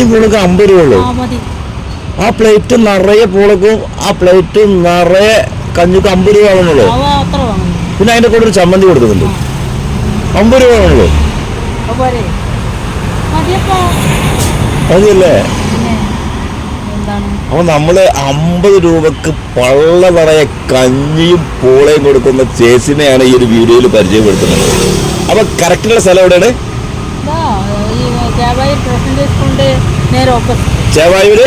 കഞ്ഞി പൂളക്ക് അമ്പത് രൂപ ഉള്ളൂ ആ പ്ലേറ്റ് നിറയെ പൂളക്കും ആ പ്ലേറ്റ് നിറയെ കഞ്ഞിക്ക് അമ്പത് രൂപ ആവുന്നുള്ളൂ അവ പിന്നെ അതിന്റെ കൂടെ ഒരു ചമ്മന്തി കൊടുക്കുന്നുണ്ട് അമ്പത് രൂപ ആവുന്നുള്ളൂ മതിയല്ലേ? അപ്പൊ നമ്മൾ അമ്പത് രൂപക്ക് പള്ള പറയ കഞ്ഞിയും പൂളയും കൊടുക്കുന്ന ചേച്ചിനെയാണ് ഈ ഒരു വീഡിയോയിൽ പരിചയപ്പെടുത്തുന്നത്. അപ്പൊ കറക്റ്റുള്ള സ്ഥലം എവിടെയാണ്? സ്കൂളിന്റെ നേരെ ഓപ്പോസിറ്റ് ചേവായൂര്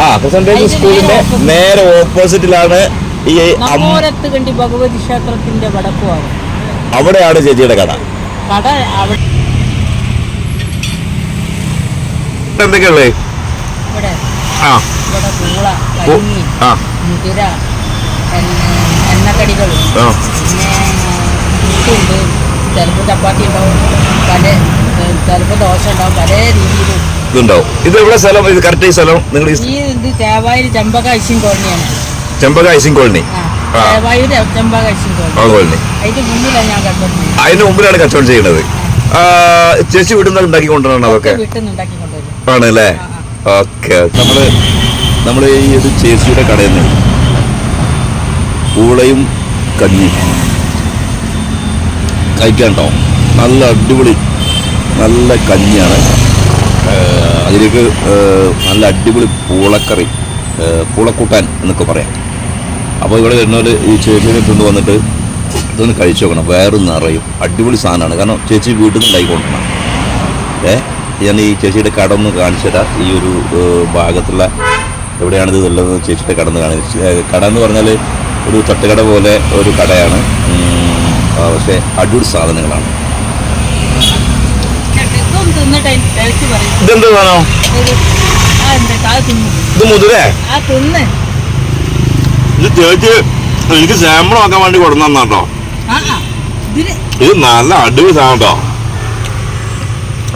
ആ. പ്രസന്റേഷൻ സ്കൂളിന്റെ നേരെ ഓപ്പോസിറ്റിലാണ് ഈ അം- നമ്മോരത്ത് കണ്ടി ഭഗവതി ക്ഷേത്രത്തിന്റെ വടക്കുവാണ്. അവിടെയാണ് ചേച്ചിയുടെ കട കട അവിടെ എന്തൊക്കെയുള്ളേ? ഇവിടെ. ആ. ഇവിടെ പൂള മുതിര എണ്ണക്കടികൾ. പിന്നെ ചിലപ്പോൾ ചപ്പാത്തി ഉണ്ടാവും പല ചിലപ്പോൾ ദോശ ഉണ്ടാവും പല രീതിയിലും. ഇതുണ്ടാവും. ഇത് എവിടെ സ്ഥലം? ഇത് കറക്റ്റ് ഈ സ്ഥലം? നിങ്ങൾ ഈ ഈ ഇത് ചേവായൂർ ചെമ്പക ഐസിൻ കോളനിയാണ്. ചെമ്പക ഐസിംഗ് കോളനി. ആ ആ. ചേവായൂർ ചെമ്പക ഐസിൻ ആ കോളനി. കോളനി അതിന്റെ മുന്നിലാണ് ഞാൻ കണ്ടുകൊണ്ടിരുന്നത് അതിന് മുമ്പിലാണ് കച്ചവടം ചെയ്യുന്നത്. ആ, ചേച്ചി വീട്ടിൽ ഉണ്ടാക്കി കൊണ്ടുവരണം അതൊക്കെ? ആണല്ലേ? ഓക്കെ നമ്മൾ നമ്മൾ ഈ ഒരു ചേച്ചിയുടെ കടയിൽ നിന്ന് പൂളയും കഴിക്കാണ്ടോ നല്ല അടിപൊളി നല്ല കഞ്ഞിയാണ്. അതിലേക്ക് നല്ല അടിപൊളി പൂളക്കറി പൂളക്കൂട്ടാൻ എന്നൊക്കെ പറയാം. അപ്പോൾ ഇവിടെ വരുന്നവർ ഈ ചേച്ചിനെ കൊണ്ട് വന്നിട്ട് ഇതൊന്ന് കഴിച്ചു നോക്കണം. വേറെ നിറയും. അടിപൊളി സാധനമാണ്. കാരണം ചേച്ചി വീട്ടിൽ നിന്ന് ഉണ്ടായിക്കൊണ്ടിരണം ഏ ഞാൻ ഈ ചേച്ചിയുടെ കട ഒന്ന് കാണിച്ചു തരാം. ഈ ഒരു ഭാഗത്തുള്ള എവിടെയാണിത് ഉള്ളതെന്ന് ചേച്ചിയുടെ കടന്ന് കാണിച്ചു കട എന്ന് പറഞ്ഞാൽ ഒരു തട്ടുകട പോലെ ഒരു കടയാണ്. പക്ഷേ അടിപൊളി സാധനങ്ങളാണ്. ഇതെന്ത് ഇത് ഇത് ചേച്ചി എനിക്ക് സാമ്പിൾ ആക്കാൻ വേണ്ടി കൊടുന്നോ ഇത് നല്ല അടിപൊളി സാധനം കേട്ടോ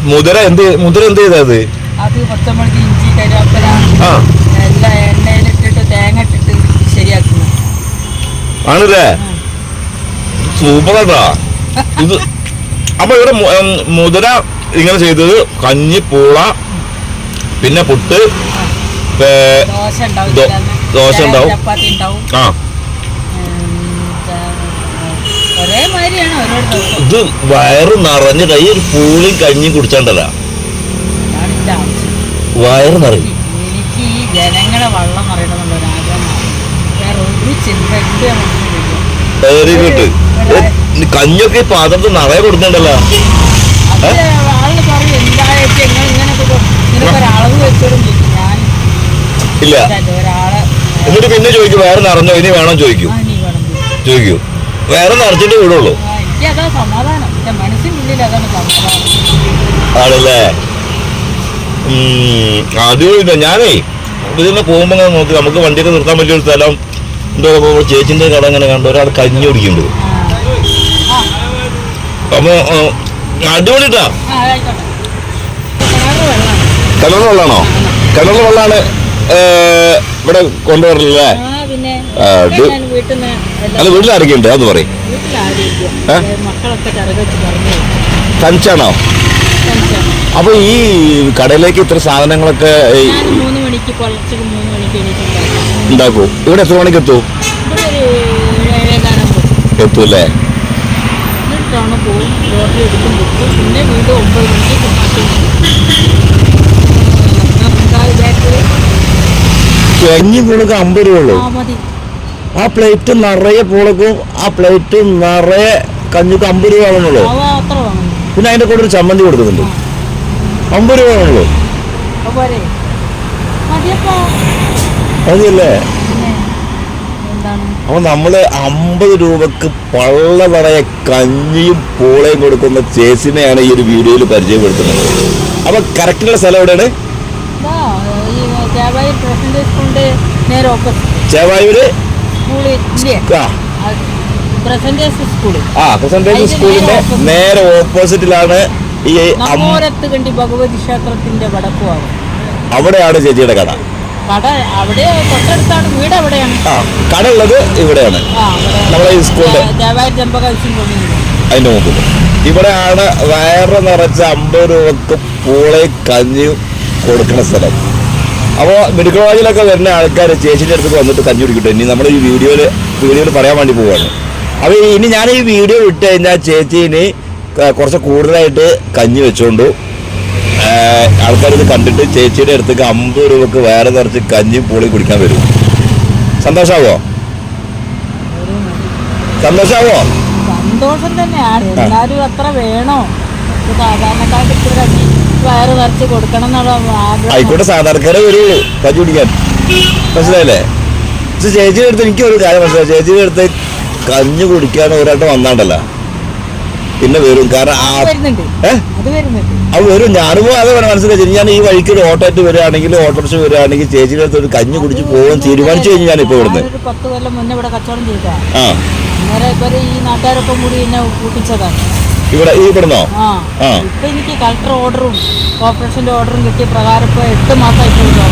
മുതിര എന്ത് മുതിര എന്ത് ചെയ്തത് അത് പച്ചമുളക് ഇഞ്ചി കരിവേപ്പില ആ. എല്ലാം എണ്ണയിലിട്ടിട്ട് തേങ്ങ ഇട്ടിട്ട് ശരിയാക്കുന്നു. ആണല്ലേ? സൂപ്പർ കേട്ടാ ഇത് അപ്പൊ ഇവിടെ മുതിര ഇങ്ങനെ ചെയ്തത് കഞ്ഞി പൂള പിന്നെ പുട്ട് ദോശ ഉണ്ടാവും. ആ. ഇത് വയറ് നിറഞ്ഞ കൈ ഒരു പൂളിയും കഞ്ഞി കുടിച്ചാണ്ടല്ല വയറ് നിറഞ്ഞു എനിക്ക് ഈ ജനങ്ങളെ വള്ളം അറിയണമെന്നുള്ള ഒരു ആഗ്രഹമാണ് വേറെ ഒരു ചിന്ത വെരി ഗുഡ് കഞ്ഞൊക്കെ ഈ പാത്രത്തിൽ നിറയെ കൊടുക്കണ്ടല്ലോ ഇല്ല. എന്നിട്ട് പിന്നെ ചോദിക്കും വേറെ നിറഞ്ഞോ? ഇനി വേണം? ചോദിക്കും. ചോദിക്കും. വേറെ നിറച്ചിട്ട് വിടുള്ളൂ. ആണല്ലേ? അടിപൊളി ഞാനേ ഇതിന്ന് പോകുമ്പോ നോക്കി. നമുക്ക് വണ്ടിയൊക്കെ നിർത്താൻ പറ്റിയ ഒരു സ്ഥലം എന്തോ ചേച്ചിന്റെ കട അങ്ങനെ കണ്ട ഒരാൾ കഞ്ഞി കുടിക്കുന്നുണ്ട്. അപ്പോൾ അടിപൊളിട്ടാ ആ വെള്ളമാണോ കിണറ് വെള്ളമാണ് വെള്ളാണോ? കിണറിന് വെള്ളാണ് ഇവിടെ കൊണ്ടുവരല്ലേ ആ പിന്നെ ആ, ഞാൻ വീട്ടിൽ നിന്ന് അല്ല വീട്ടിൽ ആരൊക്കെയുണ്ട് അതൊന്ന് പറയും തനിച്ചാണോ? അപ്പൊ ഈ കടയിലേക്ക് ഇത്ര സാധനങ്ങളൊക്കെ ഈ മൂന്ന് മണിക്ക് പൊള്ളച്ചക്ക് മൂന്ന് മണിക്ക് എണീറ്റുണ്ടായിരുന്നു ഉണ്ടാക്കൂ. ഇവിടെ എത്ര മണിക്ക് എത്തൂ? എത്തൂല്ലേ? ചെഞ്ഞി പൂളക്ക് അമ്പത് രൂപ ഉള്ളൂ ആ പ്ലേറ്റ് നിറയെ പൂളക്കും ആ പ്ലേറ്റ് നിറയെ കഞ്ഞിക്ക് അമ്പത് രൂപ വാങ്ങുന്നു പിന്നെ അതിന്റെ കൂടെ ഒരു ചമ്മന്തി കൊടുക്കുന്നുണ്ട്. അമ്പത് രൂപ ആവുന്നുള്ളൂ അപ്പൊ നമ്മൾ അമ്പത് രൂപക്ക് പള്ള പറയ കഞ്ഞിയും പൂളയും കൊടുക്കുന്ന ചേച്ചിനെയാണ് ഈ ഒരു വീഡിയോയിൽ പരിചയപ്പെടുത്തുന്നത്. അപ്പൊ കറക്റ്റുള്ള സ്ഥലം എവിടെയാണ്? ചേവായൂര്? ആ. പ്രസന്റേഷൻ സ്കൂളിന്റെ നേരെ ഓപ്പോസിറ്റിലാണ് ഈ അം- കണ്ടി ഭഗവതി ക്ഷേത്രത്തിന്റെ വടക്കുവാണ്. അവിടെയാണ് ചേച്ചിയുടെ കട. കട അവിടെ തൊട്ടടുത്താണ് വീട് എവിടെയാണ് ആ കട ഉള്ളത് ഇവിടെയാണ് നമ്മുടെ ഈ സ്കൂളിന്റെ അതിന്റെ മുമ്പിൽ ഇവിടെയാണ് വയറ് നിറച്ച അമ്പത് രൂപക്ക് പൂളയും കഞ്ഞിയും കൊടുക്കുന്ന സ്ഥലം. അപ്പോൾ മെഡിക്കൽ കോളേജിലൊക്കെ വരുന്ന ആൾക്കാർ ചേച്ചിന്റെ അടുത്ത് വന്നിട്ട് കഞ്ഞി കുടിക്കട്ടെ. ഇനി നമ്മൾ ഈ വീഡിയോയിൽ വീഡിയോയിൽ പറയാൻ വേണ്ടി പോവാണ്. അപ്പോൾ ഇനി ഞാൻ ഈ വീഡിയോ ഇട്ട് കഴിഞ്ഞാൽ ചേച്ചീന് കുറച്ച് കൂടുതലായിട്ട് കഞ്ഞി വെച്ചുകൊണ്ടു ആൾക്കാരിത് കണ്ടിട്ട് ചേച്ചിയുടെ അടുത്തേക്ക് അമ്പത് രൂപക്ക് വേറെ നിറച്ച് കഞ്ഞി പൂളി കുടിക്കാൻ വരും. സന്തോഷാവോ? സന്തോഷാവോ? സന്തോഷം തന്നെയാണ്. എല്ലാരും അത്ര വേണോ? ഒരു സാധാരണക്കാർക്ക് ഇത്തിരി കഞ്ഞി വയറ് നിറച്ച് കൊടുക്കണം എന്നുള്ള ആയിക്കോട്ടെ സാധാരണക്കാരെ ഒരു കഞ്ഞി കുടിക്കാൻ. മനസ്സിലായില്ലേ? ചേച്ചിയുടെ അടുത്ത് എനിക്ക് ഒരു കാര്യം മനസ്സിലായി. ചേച്ചിയുടെ അടുത്ത് കഞ്ഞി കുടിക്കാൻ ഒരാട്ട് വന്നാണ്ടല്ല. പിന്നെ വരും. കാരണം ആ അത് വരും. ഞാനും അത് മനസ്സിലാക്കി മനസ്സിലായി. ഞാൻ ഈ വഴിക്ക് ഒരു ഓട്ടോ ആയിട്ട് വരികയാണെങ്കിൽ ഓട്ടോറിക്ഷ വരികയാണെങ്കിൽ ചേച്ചിയുടെ അടുത്ത് ഒരു കഞ്ഞി കുടിച്ച് പോകാൻ തീരുമാനിച്ചു കഴിഞ്ഞു ഞാൻ ഇപ്പോൾ ഇവിടുന്ന്. പത്ത് കൊല്ലം മുന്നേ ഇവിടെ കച്ചവടം ചെയ്താ ഈ നാട്ടുകാരൊപ്പം കൂടി എന്നെ കൂട്ടിച്ചതാണ് ഇവിടെ ഈ ഇവിടുന്നോ. ഇപ്പൊ എനിക്ക് കളക്ടർ ഓർഡറും കോർപ്പറേഷന്റെ ഓർഡറും കിട്ടിയ പ്രകാരം ഇപ്പൊ എട്ട് മാസമായിട്ടുള്ളൂ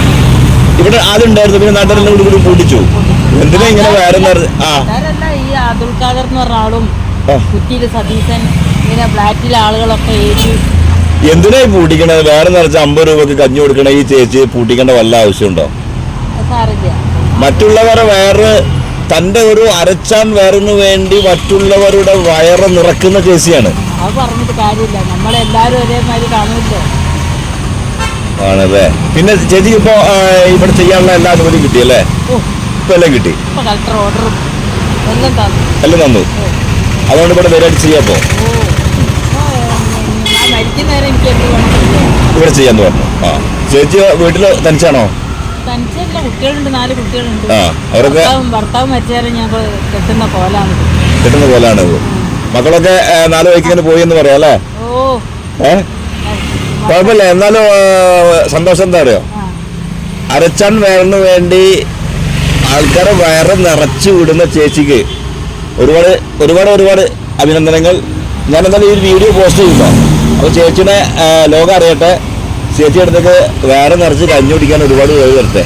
ഇവിടെ ആദ്യം ഉണ്ടായിരുന്നു പിന്നെ നാട്ടുകാരെല്ലാം കൂടി കൂടി കൂട്ടിച്ചു. എന്തിനാ ഇങ്ങനെ വേറെ ആ. ഈ അബ്ദുൽ ഖാദർ എന്ന് പറഞ്ഞ ആളും ആ. കുറ്റിയിൽ സതീശൻ ഇങ്ങനെ ഫ്ലാറ്റിലെ ആളുകളൊക്കെ ഏറ്റി എന്തിനാ ഈ പൂട്ടിക്കണത് വേറെ നിറച്ച് അമ്പത് രൂപക്ക് കഞ്ഞി കൊടുക്കണ ഈ ചേച്ചി പൂട്ടിക്കേണ്ട വല്ല ആവശ്യമുണ്ടോ? മറ്റുള്ളവരെ വയറ് തന്റെ ഒരു അരച്ചാൻ വയറിന് വേണ്ടി മറ്റുള്ളവരുടെ വയറ് നിറക്കുന്ന അത് പറഞ്ഞിട്ട് കാര്യമില്ല. നമ്മളെല്ലാരും ഒരേമാതിരി കാണുമല്ലോ. ആണല്ലേ? പിന്നെ ചേച്ചി ഇപ്പോ ഇവിടെ ചെയ്യാനുള്ള എല്ലാ അനുമതിയും കിട്ടിയല്ലേ ഇപ്പൊ എല്ലാം കിട്ടി. കളക്ടർ ഓർഡറും എല്ലാം തന്നു. അതുകൊണ്ട് ഇവിടെ വരെ ചെയ്യാപ്പോ എന്ത് വേണം ഇവിടെ ചെയ്യാന്ന് പറഞ്ഞു. ആ. ചേച്ചി വീട്ടിൽ തനിച്ചാണോ? അവരൊക്കെ കെട്ടുന്ന പോലാണ് മക്കളൊക്കെ നാല് വഴിക്ക് ഇങ്ങനെ പോയി എന്ന് പറയാം അല്ലേ? ഏ? കുഴപ്പമില്ല എന്നാലും സന്തോഷം എന്താ അറിയോ? അരച്ചാൻ വയറിന് വേണ്ടി ആൾക്കാരെ വയറ് നിറച്ചു വിടുന്ന ചേച്ചിക്ക് ഒരുപാട് ഒരുപാട് ഒരുപാട് അഭിനന്ദനങ്ങൾ. ഞാൻ എന്തായാലും ഈ ഒരു വീഡിയോ പോസ്റ്റ് ചെയ്യുക അപ്പോൾ ചേച്ചിയുടെ ലോകം അറിയട്ടെ. ചേച്ചിയുടെ അടുത്തേക്ക് വേറെ നിറച്ച് കഞ്ഞി കുടിക്കാൻ ഒരുപാട് പേര് വരട്ടെ.